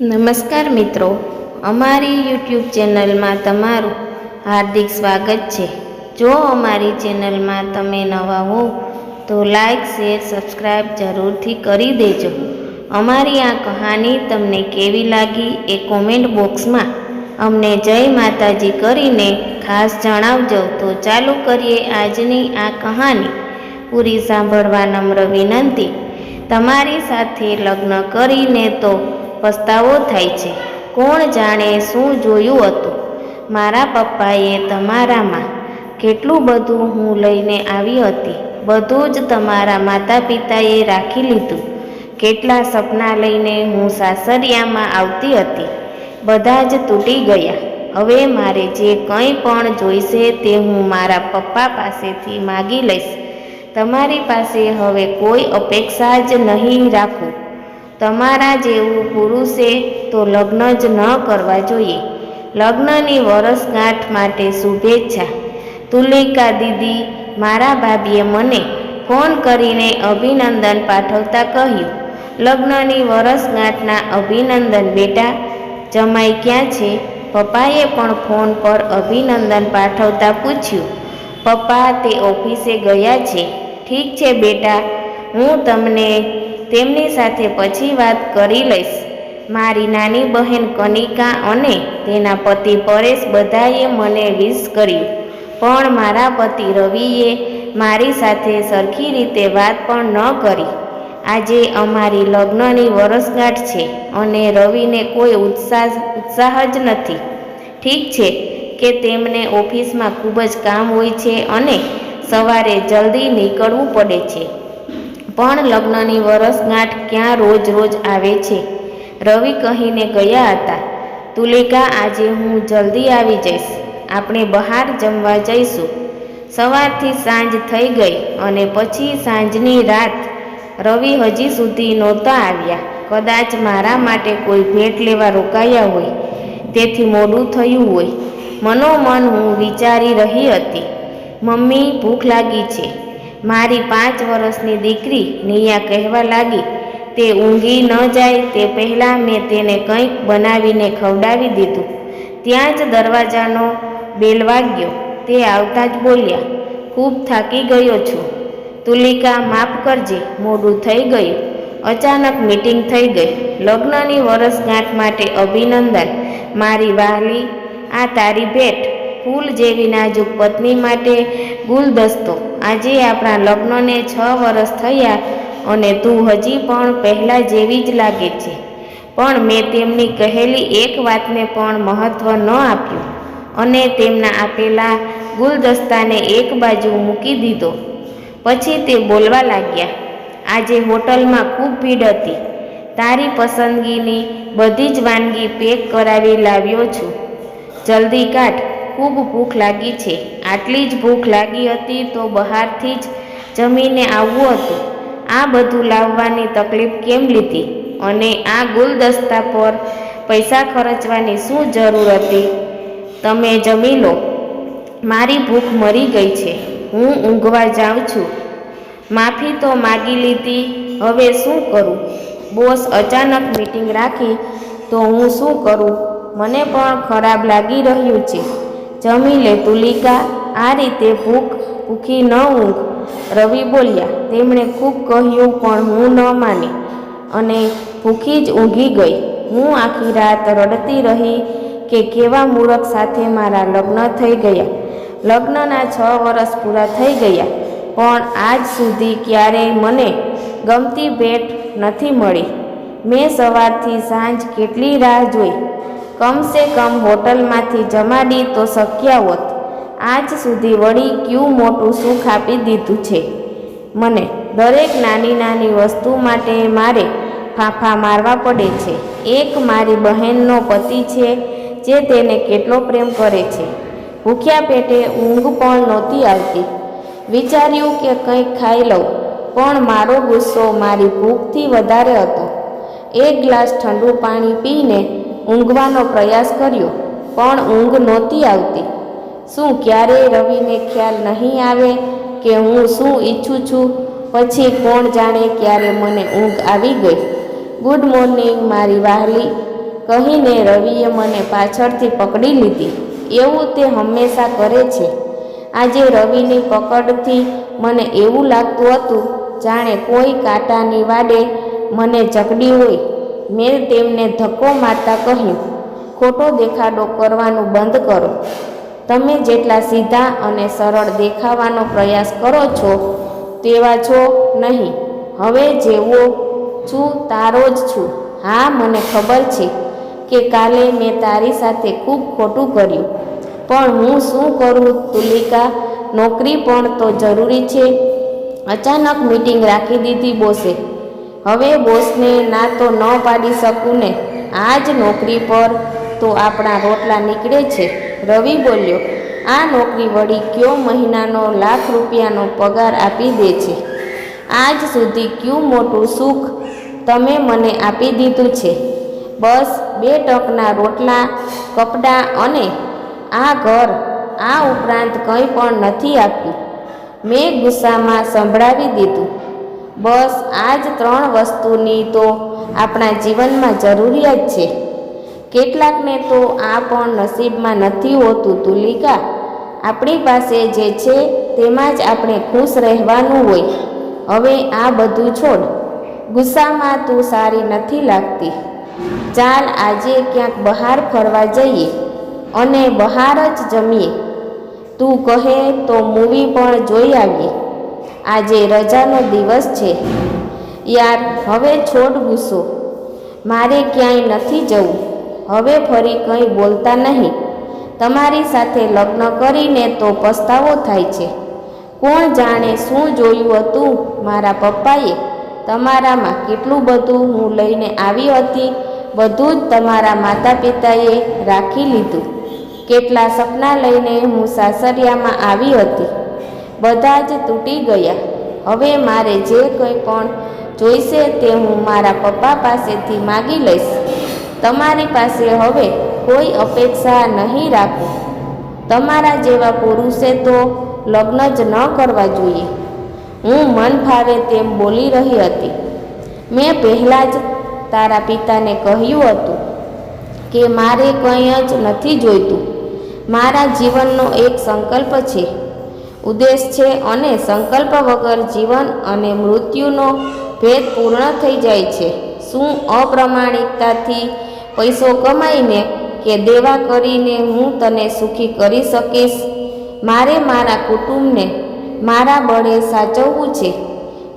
નમસ્કાર મિત્રો, અમારી યુટ્યુબ ચેનલમાં તમારું હાર્દિક સ્વાગત છે. જો અમારી ચેનલમાં તમે નવા હો તો લાઈક, શેર સબસ્ક્રાઈબ જરૂરથી કરી દેજો. અમારી આ કહાની તમને કેવી લાગી એ કોમેન્ટ બોક્સમાં અમને જય માતાજી કરીને ખાસ જણાવજો. તો ચાલુ કરીએ આજની આ કહાની. પૂરી સાંભળવા નમ્ર વિનંતી. તમારી સાથે લગ્ન કરીને તો પસ્તાવો થાય છે. કોણ જાણે શું જોયું હતું? મારા પપ્પાએ તમારામાં કેટલું બધું હું લઈને આવી હતી. બધું જ તમારા માતા પિતાએ રાખી લીધું. કેટલા સપના લઈને હું સાસરિયામાં આવતી હતી. બધા જ તૂટી ગયા. હવે મારે જે કંઈ પણ જોઈશે તે હું મારા પપ્પા પાસેથી માગી લઈશ. તમારી પાસે હવે કોઈ અપેક્ષા જ નહીં રાખું. તમારા જેવું પુરુષે તો લગ્ન જ ન કરવા જોઈએ. લગ્નની વરસગાંઠ માટે શુભેચ્છા. તુલિકા દીદી, મારા ભાભીએ મને ફોન કરીને અભિનંદન પાઠવતા કહ્યું. લગ્નની વરસગાંઠના અભિનંદન બેટા, જમાઈ ક્યાં છે? પપ્પાએ પણ ફોન પર અભિનંદન પાઠવતા પૂછ્યું. પપ્પા તે ઓફિસે ગયા છે. ઠીક છે બેટા, હું તમને તેમની સાથે પછી વાત કરી લઈશ. મારી નાની બહેન કનિકા અને તેના પતિ પરેશ બધાએ મને વિશ કર્યું પણ મારા પતિ રવિએ મારી સાથે સરખી રીતે વાત પણ ન કરી. આજે અમારી લગ્નની વરસગાંઠ છે અને રવિને કોઈ ઉત્સાહ ઉત્સાહ જ નથી. ઠીક છે કે તેમને ઓફિસમાં ખૂબ જ કામ હોય છે અને સવારે જલ્દી નીકળવું પડે છે. પણ લગ્નની વરસગાંઠ ક્યાં રોજ રોજ આવે છે? રવિ કહીને ગયા હતા, તુલિકા, આજે હું જલ્દી આવી જઈશ. આપણે બહાર જમવા જઈશું. સવારથી સાંજ થઈ ગઈ અને પછી સાંજની રાત રવિ હજી સુધી નહોતા આવ્યા. કદાચ મારા માટે કોઈ ભેટ લેવા રોકાયા હોય, તેથી મોડું થયું હોય. મનોમન હું વિચારી રહી હતી, મમ્મી, ભૂખ લાગી છે. મારી પાંચ વર્ષની દીકરી નિયા કહેવા લાગી, તે ઊંઘી ન જાય તે પહેલાં મેં તેને કંઈક બનાવીને ખવડાવી દીધું. ત્યાં જ દરવાજાનો બેલ વાગ્યો. તે આવતા જ બોલ્યા, ખૂબ થાકી ગયો છું. તુલિકા, માફ કરજે, મોડું થઈ ગયું. અચાનક મીટિંગ થઈ ગઈ. લગ્નની વરસગાંઠ માટે અભિનંદન. મારી વાલી, આ તારી ભેટ. ફૂલ જેવી નાજુક પત્ની માટે ગુલદસ્તો. આજે આપણા લગ્નને છ વર્ષ થયા અને તું હજી પણ પહેલાં જેવી જ લાગે છે. પણ મેં તેમની કહેલી એક વાતને પણ મહત્ત્વ ન આપ્યું અને તેમના આપેલા ગુલદસ્તાને એક બાજુ મૂકી દીધો. પછી તે બોલવા લાગ્યા, આજે હોટલમાં ખૂબ ભીડ હતી. તારી પસંદગીની બધી જ વાનગી પેક કરાવી લાવ્યો છું. જલ્દી કાઢ. ખૂબ ભૂખ લાગી છે. આટલી જ ભૂખ લાગી હતી તો બહારથી જ જમીને આવવું હતું. આ બધું લાવવાની તકલીફ કેમ લીધી? અને આ ગુલદસ્તા પર પૈસા ખર્ચવાની શું જરૂર હતી? તમે જમી લો. મારી ભૂખ મરી ગઈ છે. હું ઊંઘવા જાઉં છું. માફી તો માગી લીધી. હવે શું કરું? બોસ અચાનક મીટિંગ રાખી તો હું શું કરું? મને પણ ખરાબ લાગી રહ્યું છે. જમી લે તુલિકા, આ રીતે ભૂખ ભૂખી ન ઊંઘ. રવિ બોલ્યા, તેમણે ખૂબ કહ્યું, પણ હું ન માની. અને ભૂખી જ ઊંઘી ગઈ. હું આખી રાત રડતી રહી કે કેવા મૂરખ સાથે મારા લગ્ન થઈ ગયા. લગ્નના છ વર્ષ પૂરા થઈ ગયા, પણ આજ સુધી ક્યારેય મને ગમતી ભેટ નથી મળી. મેં સવારથી સાંજ કેટલી રાહ જોઈ. કમસે કમ હોટલમાંથી જમાડી તો શક્યા હોત આજ સુધી વળી ક્યું મોટું સુખ આપી દીધું છે? મને દરેક નાની નાની વસ્તુ માટે મારે ફાંફા મારવા પડે છે. એક મારી બહેનનો પતિ છે જે તેને કેટલો પ્રેમ કરે છે. ભૂખ્યા પેટે ઊંઘ પણ નહોતી આવતી. વિચાર્યું કે કંઈક ખાઈ લઉં, પણ મારો ગુસ્સો મારી ભૂખથી વધારે હતો. એક ગ્લાસ ઠંડુ પાણી પીને ઊંઘવાનો પ્રયાસ કર્યો, પણ ઊંઘ નહોતી આવતી. શું ક્યારેય રવિને ખ્યાલ નહીં આવે કે હું શું ઈચ્છું છું? પછી કોણ જાણે ક્યારે મને ઊંઘ આવી ગઈ? ગુડ મોર્નિંગ, મારી વહાલી. કહીને રવિએ મને પાછળથી પકડી લીધી. એવું તે હંમેશા કરે છે. આજે રવિની પકડથી મને એવું લાગતું હતું, જાણે કોઈ કાંટાની વાડે મને જકડી હોય. મેં તેમને ધક્કો મારતા કહ્યું, ખોટો દેખાડો કરવાનું બંધ કરો. તમે જેટલા સીધા અને સરળ દેખાવાનો પ્રયાસ કરો છો, તેવા છો નહીં. હવે જેવો છું તારો જ છું. હા, મને ખબર છે કે કાલે મેં તારી સાથે ખૂબ ખોટું કર્યું. પણ હું શું કરું, તુલિકા? નોકરી પણ તો જરૂરી છે. અચાનક મીટિંગ રાખી દીધી બોસે. હવે બોસને ના તો ન પાડી શકું ને? આ જ નોકરી પર તો આપણા રોટલા નીકળે છે. રવિ બોલ્યો, આ નોકરી વળી કયો મહિનાનો લાખ રૂપિયાનો પગાર આપી દે છે? આજ સુધી કયું મોટું સુખ તમે મને આપી દીધું છે? બસ બે ટકના રોટલા, કપડાં અને આ ઘર આ ઉપરાંત કંઈ પણ નથી આપ્યું. મેં ગુસ્સામાં સંભળાવી દીધું. બસ આ જ ત્રણ વસ્તુની તો આપણા જીવનમાં જરૂરિયાત છે. કેટલાકને તો આ પણ નસીબમાં નથી હોતું તુલિકા. આપણી પાસે જે છે તેમાં જ આપણે ખુશ રહેવાનું હોય. હવે આ બધું છોડ. ગુસ્સામાં તું સારી નથી લાગતી. ચાલ આજે ક્યાંક બહાર ફરવા જઈએ અને બહાર જ જમીએ. તું કહે તો મૂવી પણ જોઈ આવીએ. આજે રજાનો દિવસ છે. યાર, હવે છોડ ગુસ્સો મારે ક્યાંય નથી જવું. હવે ફરી કંઈ બોલતા નહીં. તમારી સાથે લગ્ન કરીને તો પસ્તાવો થાય છે. કોણ જાણે શું જોયું હતું મારા પપ્પાએ? તમારામાં કેટલું બધું હું લઈને આવી હતી, બધું જ તમારા માતા પિતાએ રાખી લીધું. કેટલા સપના લઈને હું સાસરિયામાં આવી હતી. બધા જ તૂટી ગયા. હવે મારે જે કંઈ પણ જોઈશે તે હું મારા પપ્પા પાસેથી માગી લઈશ. તમારી પાસે હવે કોઈ અપેક્ષા નહીં રાખું. તમારા જેવા પુરુષે તો લગ્ન જ ન કરવા જોઈએ. હું મન ફાવે તેમ બોલી રહી હતી. મેં પહેલાં જ તારા પિતાને કહ્યું હતું કે મારે કંઈ જ નથી જોઈતું. મારા જીવનનો એક સંકલ્પ છે. ઉદ્દેશ છે અને સંકલ્પ વગર જીવન અને મૃત્યુનો ભેદ પૂર્ણ થઈ જાય છે. શું અપ્રમાણિકતાથી પૈસો કમાઈને કે દેવા કરીને હું તને સુખી કરી શકીશ? મારે મારા કુટુંબને મારા બળે સાચવવું છે.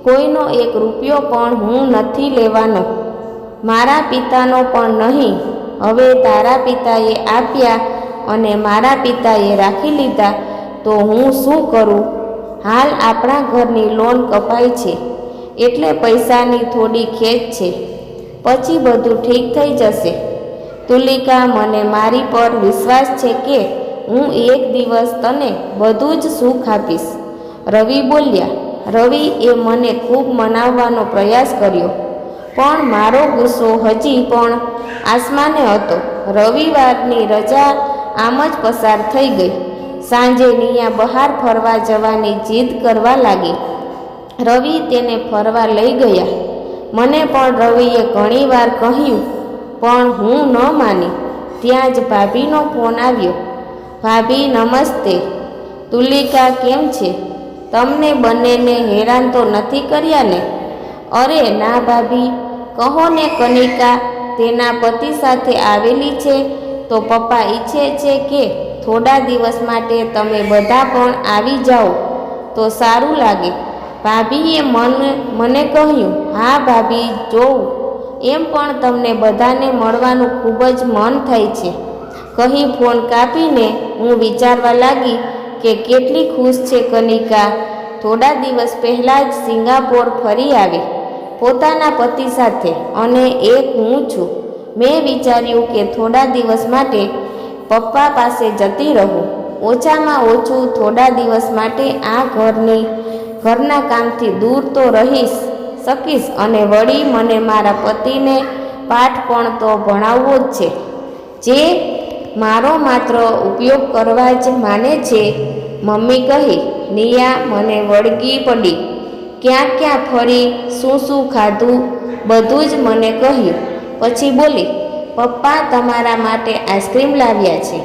કોઈનો એક રૂપિયો પણ હું નથી લેવાનો. મારા પિતાનો પણ નહીં. હવે તારા પિતાએ આપ્યા અને મારા પિતાએ રાખી લીધા. તો હું શું કરું? હાલ આપણા ઘરની લોન કપાઈ છે, એટલે પૈસાની થોડી ખેંચ છે. પછી બધું ઠીક થઈ જશે. તુલિકા, મને મારી પર વિશ્વાસ છે કે હું એક દિવસ તને બધું જ સુખ આપીશ. રવિ બોલ્યા, રવિ એ મને ખૂબ મનાવવાનો પ્રયાસ કર્યો. પણ મારો ગુસ્સો હજી પણ આસમાને હતો. રવિવારની રજા આમ જ પસાર થઈ ગઈ. સાંજે નિયા બહાર ફરવા જવાની જીદ કરવા લાગી. રવિ તેને ફરવા લઈ ગયા. મને પણ રવિએ ઘણીવાર કહ્યું, પણ હું ન માની. ત્યાં જ ભાભીનો ફોન આવ્યો. ભાભી, નમસ્તે. તુલિકા કેમ છે? તમને બંનેને હેરાન તો નથી કર્યા ને? અરે ના ભાભી. કહો ને કનિકા, તેના પતિ સાથે આવેલી છે તો પપ્પા ઈચ્છે છે કે થોડા દિવસ માટે તમે બધા પણ આવી જાઓ. તો સારું લાગે. ભાભીએ મન, મને કહ્યું, હા ભાભી, જોઉં. એમ પણ તમને બધાને મળવાનું ખૂબ જ મન થાય છે. કહી ફોન કાપીને હું વિચારવા લાગી કે કેટલી ખુશ છે કનિકા. થોડા દિવસ પહેલાં જ સિંગાપોર ફરી આવી, પોતાના પતિ સાથે, અને એક હું છું. મેં વિચાર્યું કે થોડા દિવસ માટે પપ્પા પાસે જતી રહું. ઓછામાં ઓછું થોડા દિવસ માટે આ ઘરની, ઘરના કામથી દૂર તો રહીશ, શકીશ અને વળી મને મારા પતિને પાઠ પણ તો ભણાવવો જ છે. જે મારો માત્ર ઉપયોગ કરવા જ માને છે, મમ્મી કહી, નિયા, મને વળગી પડી. ક્યાં ક્યાં ફરી, શું શું ખાધું? બધું જ મને કહ્યું. પછી બોલી પપ્પા તમારા માટે આઈસ્ક્રીમ લાવ્યા છે.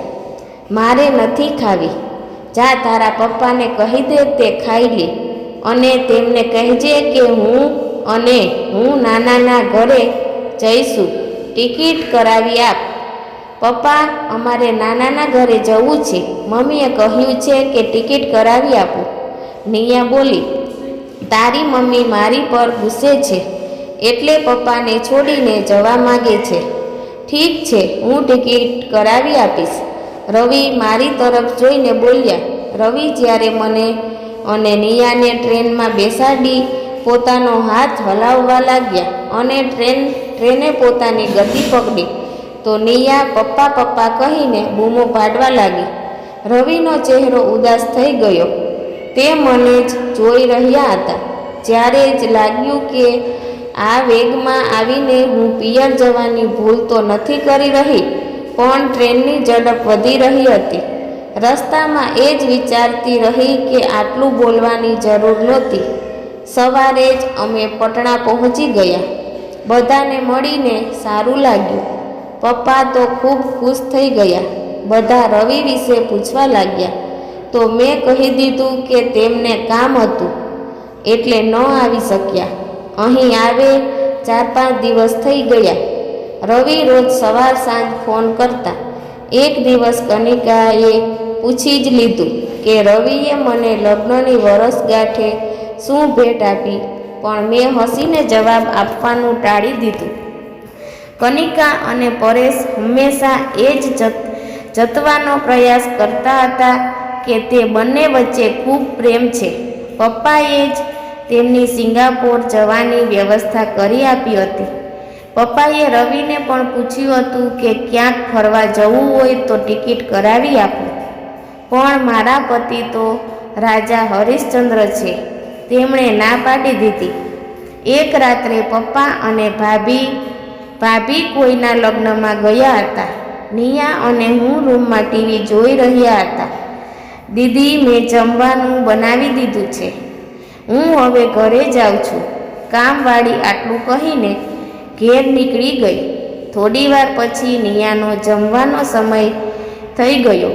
મારે નથી ખાવી. જા તારા પપ્પાને કહી દે તે ખાઈ લે. અને તેમને કહેજે કે હું અને હું નાનાના ઘરે જઈશું. ટિકિટ કરાવી આપ. પપ્પા, અમારે નાનાના ઘરે જવું છે. મમ્મીએ કહ્યું છે કે ટિકિટ કરાવી આપો. નિયા બોલી, તારી મમ્મી મારી પર ગુસ્સે છે. એટલે પપ્પાને છોડીને જવા માગે છે. ઠીક છે, હું ટિકિટ કરાવી આપીશ. રવિ મારી તરફ જોઈને બોલ્યા, રવિ, જ્યારે મને અને નિયાને ટ્રેનમાં બેસાડી પોતાનો હાથ હલાવવા લાગ્યા અને ટ્રેન, ટ્રેને પોતાની ગતિ પકડી, તો નિયા પપ્પા પપ્પા કહીને બૂમો પાડવા લાગી. રવિનો ચહેરો ઉદાસ થઈ ગયો. તે મને જ જોઈ રહ્યા હતા. જ્યારે જ લાગ્યું કે આ વેગમાં આવીને હું પિયર જવાની ભૂલ તો નથી કરી રહી, પણ ટ્રેનની ઝડપ વધી રહી હતી. રસ્તામાં એ જ વિચારતી રહી કે આટલું બોલવાની જરૂર નહોતી. સવારે જ અમે પટણા પહોંચી ગયા. બધાને મળીને સારું લાગ્યું. પપ્પા તો ખૂબ ખુશ થઈ ગયા. બધા રવિ વિશે પૂછવા લાગ્યા. તો મેં કહી દીધું કે તેમને કામ હતું. એટલે ન આવી શક્યા. અહીં આવે ચાર પાંચ દિવસ થઈ ગયા. રવિ રોજ સવાર સાંજ ફોન કરતા. એક દિવસ કનિકાએ પૂછી જ લીધું કે રવિએ મને લગ્નની વરસગાંઠે શું ભેટ આપી, પણ મેં હસીને જવાબ આપવાનું ટાળી દીધું. કનિકા અને પરેશ હંમેશા એ જ જતવાનો પ્રયાસ કરતા હતા કે તે બંને વચ્ચે ખૂબ પ્રેમ છે. પપ્પાએ જ તેમની સિંગાપોર જવાની વ્યવસ્થા કરી આપી હતી. પપ્પાએ રવિને પણ પૂછ્યું હતું કે ક્યાંક ફરવા જવું હોય તો ટિકિટ કરાવી આપો. પણ મારા પતિ તો રાજા હરિશ્ચંદ્ર છે. તેમણે ના પાડી દીધી. એક રાત્રે પપ્પા અને ભાભી ભાભી કોઈના લગ્નમાં ગયા હતા. નિયા અને હું રૂમમાં ટીવી જોઈ રહ્યા હતા. દીદી મેં જમવાનું બનાવી દીધું છે. હું હવે ઘરે જાઉં છું. કામવાળી આટલું કહીને ઘેર નીકળી ગઈ. થોડીવાર પછી નિયાનો જમવાનો સમય થઈ ગયો.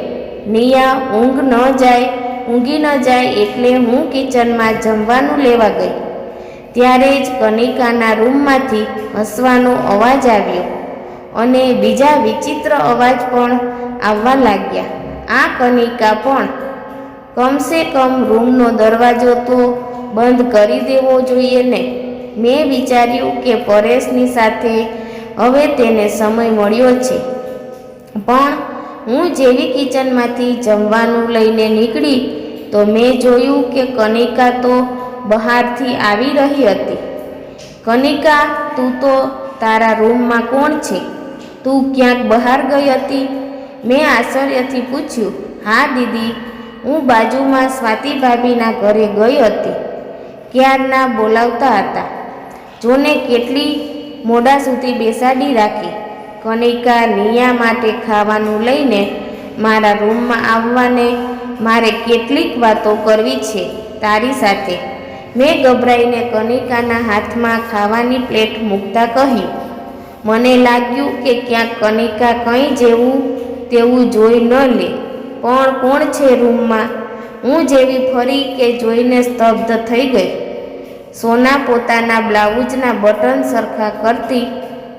નિયા ઊંઘ ન જાય, ઊંઘી ન જાય એટલે હું કિચનમાં જમવાનું લેવા ગઈ. ત્યારે જ કનિકાના રૂમમાંથી હસવાનો અવાજ આવ્યો અને બીજા વિચિત્ર અવાજ પણ આવવા લાગ્યા. આ કનિકા પણ કમસે કમ રૂમનો દરવાજો તો બંધ કરી દેવો જોઈએ ને? મેં વિચાર્યું કે પરેશની સાથે હવે તેને સમય મળ્યો છે. પણ હું જેવી કિચનમાંથી જમવાનું લઈને નીકળી તો મેં જોયું કે કનિકા તો બહારથી આવી રહી હતી. કનિકા, તું તો તારા રૂમમાં કોણ છે? તું ક્યાંક બહાર ગઈ હતી? મેં આશ્ચર્યથી પૂછ્યું, હા, દીદી, હું બાજુમાં સ્વાતિ ભાભીના ઘરે ગઈ હતી. ક્યારના બોલાવતા હતા. જોને કેટલી મોડા સુધી બેસાડી રાખી. કનિકા નિયા માટે ખાવાનું લઈને મારા રૂમમાં આવવાને મારે કેટલીક વાતો કરવી છે તારી સાથે. મેં ગભરાઈને કનિકાના હાથમાં ખાવાની પ્લેટ મૂકતા કહ્યું મને લાગ્યું કે ક્યાંક કનિકા કંઈ જેવું તેવું જોઈ ન લે. પણ કોણ છે રૂમમાં? હું જેવી ફરી કે જોઈને સ્તબ્ધ થઈ ગઈ. સોના પોતાના બ્લાઉઝના બટન સરખા કરતી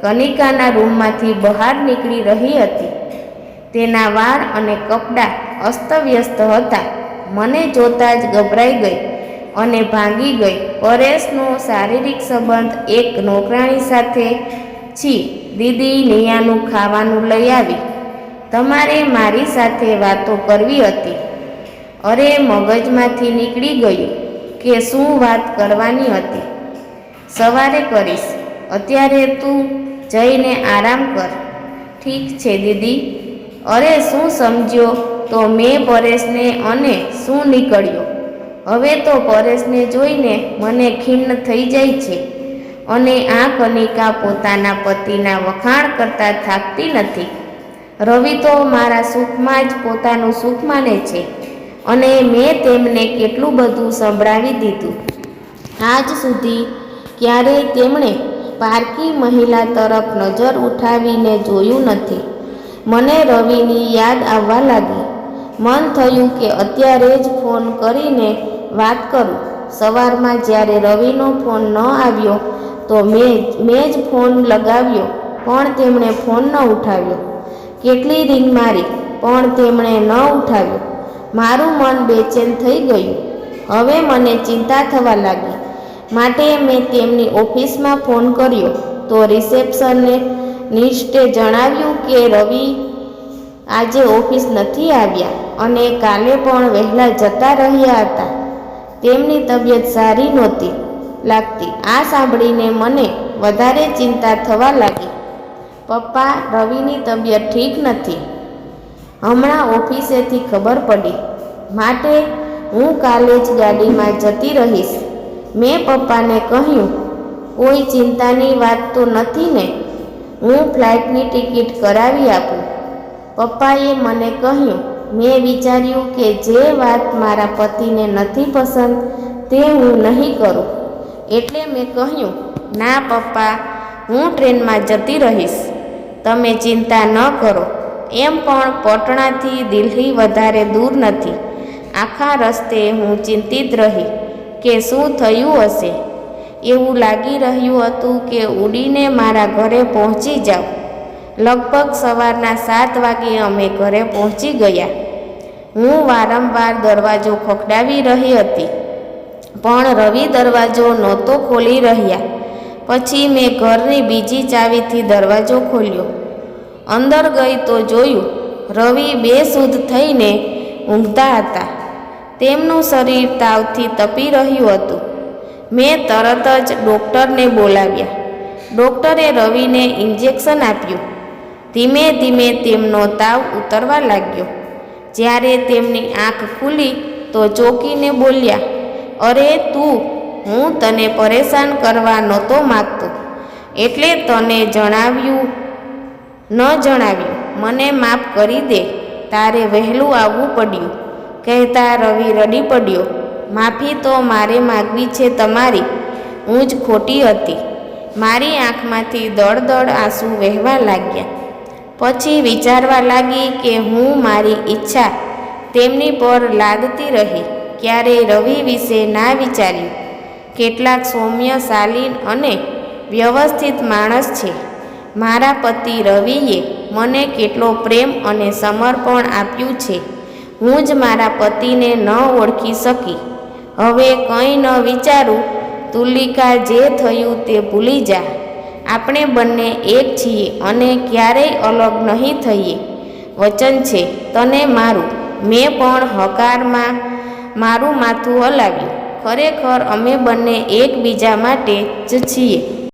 કનિકાના રૂમમાંથી બહાર નીકળી રહી હતી. તેના વાળ અને કપડાં અસ્તવ્યસ્ત હતા. મને જોતાં જ ગભરાઈ ગઈ અને ભાંગી ગઈ. પરેશનો શારીરિક સંબંધ એક નોકરાણી સાથે છી, દીદી નિયાનું ખાવાનું લઈ આવી. તમારે મારી સાથે વાતો કરવી હતી. અરે મગજમાંથી નીકળી ગયું કે શું વાત કરવાની હતી? સવારે કરીશ. અત્યારે તું જઈને આરામ કર. ઠીક છે, દીદી. અરે શું સમજ્યો? તો મેં પરેશને અને શું નીકળ્યો? હવે તો પરેશને જોઈને મને ખિન્ન થઈ જાય છે. અને આ કનિકા પોતાના પતિના વખાણ કરતાં થાકતી નથી. રવિ તો મારા સુખમાં જ પોતાનું સુખ માને છે. અને મેં તેમને કેટલું બધું સંભળાવી દીધું. આજ સુધી ક્યારેય તેમણે પારકી મહિલા તરફ નજર ઉઠાવીને જોયું નથી. મને રવિની યાદ આવવા લાગી. મન થયું કે અત્યારે જ ફોન કરીને વાત કરું. સવારમાં જ્યારે રવિનો ફોન ન આવ્યો, તો મેં મેં જ ફોન લગાવ્યો, પણ તેમણે ફોન ન ઉઠાવ્યો. કેટલી રિંગ મારી, પણ તેમણે ન ઉઠાવ્યો. મારું મન બેચેન થઈ ગયું. હવે મને ચિંતા થવા લાગી. માટે મેં તેમની ઓફિસમાં ફોન કર્યો. તો રિસેપ્શનને નિષ્ઠે જણાવ્યું કે રવિ આજે ઓફિસ નથી આવ્યા અને કાલે પણ વહેલા જતા રહ્યા હતા. તેમની તબિયત સારી નહોતી લાગતી. આ સાંભળીને મને વધારે ચિંતા થવા લાગી. પપ્પા, રવિની તબિયત ઠીક નથી. હમણાં ઓફિસેથી ખબર પડી. માટે હું કાલે જ ગાડીમાં જતી રહીશ. મેં પપ્પાને કહ્યું, કોઈ ચિંતાની વાત તો નથી ને? હું ફ્લાઇટની ટિકિટ કરાવી આપું. પપ્પાએ મને કહ્યું, મેં વિચાર્યું કે જે વાત મારા પતિને નથી પસંદ તે હું નહીં કરું. એટલે મેં કહ્યું, ના પપ્પા, હું ટ્રેનમાં જતી રહીશ. તમે ચિંતા ન કરો. એમ પણ પટણાથી દિલ્હી વધારે દૂર નથી. આખા રસ્તે હું ચિંતિત રહી કે શું થયું હશે? એવું લાગી રહ્યું હતું કે ઉડીને મારા ઘરે પહોંચી જાઉં. લગભગ સવારના સાત વાગે અમે ઘરે પહોંચી ગયા. હું વારંવાર દરવાજો ખખડાવી રહી હતી, પણ રવિ દરવાજો નહોતો ખોલી રહ્યા. પછી મેં ઘરની બીજી ચાવીથી દરવાજો ખોલ્યો. અંદર ગઈ તો જોયું, રવિ બેસુધ થઈને ઊંઘતા હતા. તેમનું શરીર તાવથી તપી રહ્યું હતું. મેં તરત જ ડૉક્ટરને બોલાવ્યા. ડૉક્ટરે રવિને ઇન્જેક્શન આપ્યું. ધીમે ધીમે તેમનો તાવ ઉતરવા લાગ્યો. જ્યારે તેમની આંખ ખુલી તો ચોકીને બોલ્યા, અરે તું, હું તને પરેશાન કરવા નહોતો માગતો. એટલે તને જણાવ્યું ન જણાવ્યું મને માફ કરી દે, તારે વહેલું આવવું પડ્યું. કહેતા રવિ રડી પડ્યો, માફી તો મારે માગવી છે તમારી, હું જ ખોટી હતી. મારી આંખમાંથી દળદળ આંસુ વહેવા લાગ્યા. પછી વિચારવા લાગી કે હું મારી ઈચ્છા તેમની પર લાદતી રહી. ક્યારેય રવિ વિશે ના વિચાર્યું. કેટલાક સૌમ્ય શાલીન અને વ્યવસ્થિત માણસ છે. મારા પતિ રવિએ મને કેટલો પ્રેમ અને સમર્પણ આપ્યું છે. હું જ મારા પતિને ન ઓળખી શકી. હવે કંઈ ન વિચારું, તુલિકા જે થયું તે ભૂલી જા. આપણે બંને એક છીએ અને ક્યારેય અલગ નહીં થઈએ. વચન છે, તને મારું. મેં પણ હકારમાં મારું માથું હલાવ્યું. ખરેખર અમે બંને એકબીજા માટે જ છીએ.